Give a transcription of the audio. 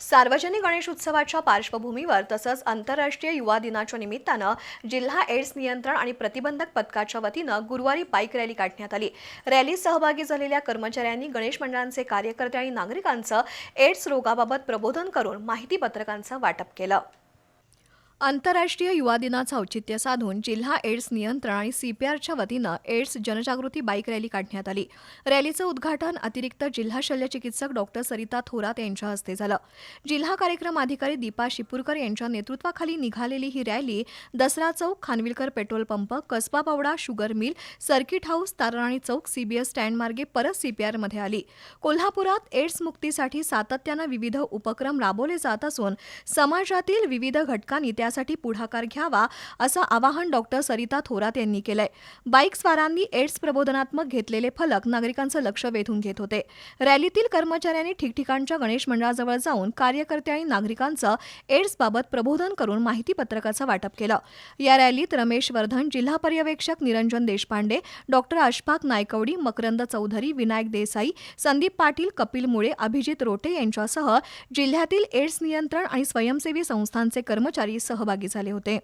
सार्वजनिक गणेश उत्सवाच्या पार्श्वभूमीवर तसंच आंतरराष्ट्रीय युवा दिनाच्या निमित्तानं जिल्हा एड्स नियंत्रण आणि प्रतिबंधक पथकाच्या वतीनं गुरुवारी बाईक रॅली काढण्यात आली. रॅलीत सहभागी झालेल्या कर्मचाऱ्यांनी गणेश मंडळांचे कार्यकर्ते आणि नागरिकांचं एड्स रोगाबाबत प्रबोधन करून माहिती पत्रकांचं वाटप केलं. आंतरराष्ट्रीय युवा दिनाचं औचित्य साधून जिल्हा एड्स नियंत्रण आणि सीपीआरच्या वतीनं एड्स जनजागृती बाईक रॅली काढण्यात आली. रॅलीचं उद्घाटन अतिरिक्त जिल्हा शल्यचिकित्सक डॉक्टर सरिता थोरात यांच्या हस्ते झालं. जिल्हा कार्यक्रम अधिकारी दीपा शिपूरकर यांच्या नेतृत्वाखाली निघालेली ही rally Dasara Chowk Khanvilkar petrol pump Kasba Pawda sugar mill circuit house Tararani Chowk CBS स्टँडमार्गे परत सीपीआरमध्ये आली. कोल्हापुरात एड्स मुक्तीसाठी सातत्यानं विविध उपक्रम राबवले जात असून समाजातील विविध घटकांनी त्या यासाठी पुढाकार घ्यावा असं आवाहन डॉक्टर सरिता थोरात यांनी केलंय. बाईक स्वारांनी एड्स प्रबोधनात्मक घेतलेले फलक नागरिकांचं लक्ष वेधून घेत होते. रॅलीतील कर्मचाऱ्यांनी ठिकठिकाणच्या गणेश मंडळाजवळ जाऊन कार्यकर्ते आणि नागरिकांचं एड्सबाबत प्रबोधन करून माहिती पत्रकाचं वाटप केलं. या रॅलीत रमेश वर्धन जिल्हा पर्यवेक्षक निरंजन देशपांडे डॉक्टर अशफाक नायकवडी मकरंद चौधरी विनायक देसाई संदीप पाटील कपिल मुळे अभिजित रोटे यांच्यासह जिल्ह्यातील एड्स नियंत्रण आणि स्वयंसेवी संस्थांचे कर्मचारी सहभागी झाले होते.